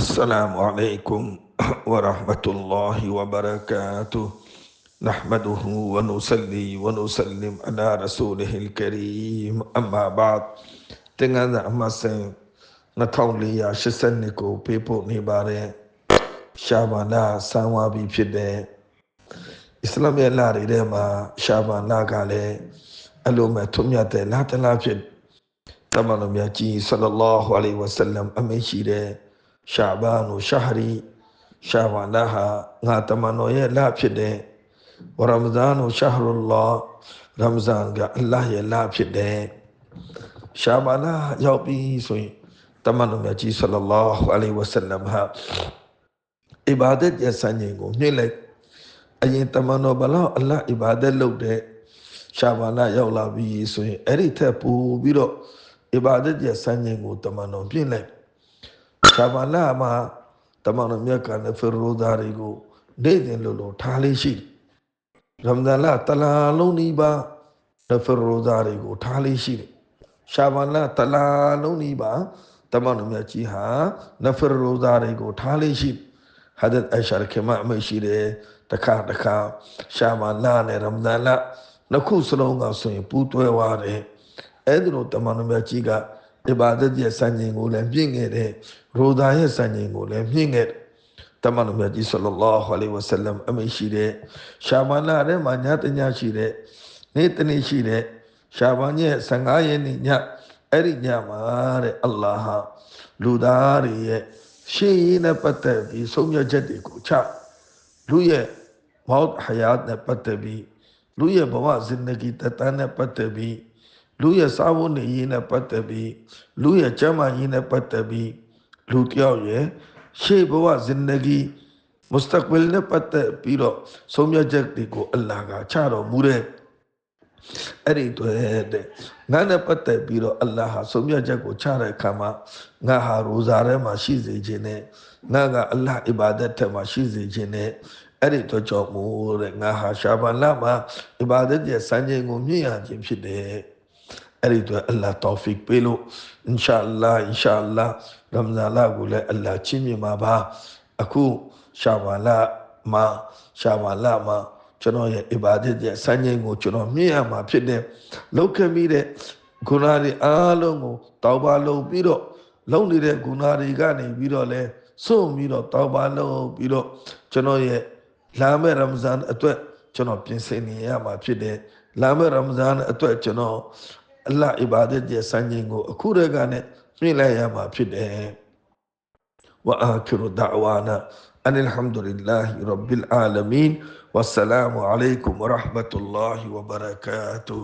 السلام عليكم ورحمة الله وبركاته نحمده ونصلي ونسلم على رسوله الكريم أما بعد တင်္ဂန်းသာအမှတ်စဉ်2482ကိုပေးပို့နေပါတယ်ရှာဘာနာဆံဝါပြီဖြစ်တဲ့အစ္စလာမ်ရဲ့လတွေထဲမှာရှာဘာနာကလည်းအလိုမဲ့ထွတ်မြတ်တဲ့လတစ်လဖြစ်တမန်တော်မြတ်ကြီးဆလလောဟူအလိုင်ဝါဆလမ်အမိန့်ရှိတဲ့ ရှာဘာနူရှာဟရီရှာဘာနာဟာငါတမန်တော်ရဲ့လဖြစ်တဲ့ဝရမဇန်နူရှာဟရူလာရမဇန်ကအလ္လာဟ်ရဲ့လဖြစ်တဲ့ရှာဘာနာရောက်ပြီဆိုရင်တမန်တော်မြတ်ကြီးဆလလောဟူအလိုင်ဝါဆလမ်ဟာအီဘာဒတ်ရဲ့စံချိန်ကိုညှိလိုက်အရင်တမန်တော်ဘလောက်အလ္လာဟ်အီဘာဒတ်လုပ်တဲ့ရှာဘာနာရောက်လာပြီဆိုရင်အဲ့ဒီထက်ပိုပြီးတော့အီဘာဒတ်ရဲ့စံချိန်ကိုတမန်တော်ပြင်လိုက် ရှာဘာနာမှာတမန်တော်မြတ်ကလည်းဖီရိုဒါတွေကိုနေ့စဉ်လိုလိုထားလေးရှိရမဒန်လတလာလုံးဒီပါနဖီရိုဒါတွေကိုထားလေးရှိတယ်ရှာဘာနာတလာလုံးဒီပါတမန်တော်မြတ်ကြီးဟာနဖီရိုဒါတွေကိုထားလေးရှိဟာဒတ်အရှာခေမအမရှိတယ်တခါတခါရှာဘာနာနဲ့ရမဒန်လနှစ်ခုစလုံးကဆိုရင်ပူးတွဲသွားတယ်အဲ့ဒီလိုတမန်တော်မြတ်ကြီးက အဘာဒတ်ရဲ့စံချိန်ကိုလည်းပြင့်ခဲ့တယ်ရိုဒါရဲ့စံချိန်ကိုလည်းမြင့်ခဲ့တယ်တမန်တော်မြတ်ကြီးဆလလောဟ်အလိုင်ဝဆလမ်အမိရှိတဲ့ရှာမန်လာထဲမှာညတညရှိတဲ့နေ့တနေ့ရှိတဲ့ရှာမန်ရဲ့15ရက်နေ့ညအဲ့ဒီညမှာတဲ့အလ္လာဟ်လူသားတွေရဲ့ရှေးရင်းနဲ့ပတ်သက်ပြီးဆုံးဖြတ်ချက်တွေကိုချလူရဲ့မောတ်ဟယာတ်နဲ့ပတ်သက်ပြီးလူရဲ့ဘဝဇင်ဒဂီတတန်းနဲ့ပတ်သက်ပြီး လူရဲ့စာဝန်နေရေးနဲ့ပတ်သက်ပြီးလူရဲ့ကျမ်းမာရေးနဲ့ပတ်သက်ပြီးလူတယောက်ရဲ့ရှေ့ဘဝဇင်ဒဂီမစတကဘလ်နဲ့ပတ်သက်ပြီးတော့ဆုံးဖြတ်ချက်တွေကိုအလ္လာဟ်ကချတော်မူတဲ့အဲ့ဒီတွေ့တဲ့ငါနဲ့ပတ်သက်ပြီးတော့အလ္လာဟ်ဟာဆုံးဖြတ်ချက်ကိုချတဲ့အခါမှာငါဟာရိုဇာထဲမှာရှိစေခြင်းနဲ့ငါကအလ္လာဟ်အီဘာဒတ်ထဲမှာရှိစေခြင်းနဲ့အဲ့ဒီတော့ကြောင့်မို့တဲ့ငါဟာရှာဘာလမှာအီဘာဒတ်ရဲ့စံချိန်ကိုမြင့်ရခြင်းဖြစ်တယ် အဲ့ဒီတော့အလ္လာဟ်တောဖစ်ပေးလို့အင်ရှာအလ္လာဟ်အင်ရှာအလ္လာဟ်ရမဇာန်လကိုလည်းအလ္လာဟ်ချီးမြှင့်ပါပါအခုရှာဘာလမှာရှာဘာလမှာကျွန်တော်ရဲ့အီဘာဒတ်ရဲ့စံချိန်ကိုကျွန်တော်မြင့်ရမှာဖြစ်တယ်လောက်ခဲ့မိတဲ့ဂုဏတွေအားလုံးကိုတောက်ပါလုံးပြီးတော့လုံနေတဲ့ဂုဏတွေကနေပြီးတော့လဲစွန့်ပြီးတော့တောက်ပါလုံးပြီးတော့ကျွန်တော်ရဲ့လာမယ့်ရမဇန်အတွက်ကျွန်တော်ပြင်ဆင်နေရမှာဖြစ်တယ်လာမယ့်ရမဇန်အတွက်ကျွန်တော် အလ္လာဟ်အီဘာဒတ်ရဲ့စံချိန်ကိုအခုတည်းကနဲ့မြင့်လိုက်ရမှာဖြစ်တယ်ဝအာခိရဒအဝါနာအန်အလ်ဟမ်ဒူလ illah ရဘ်ဘီလ်အာလမင်ဝ السلام عليكم ورحمة الله وبركاته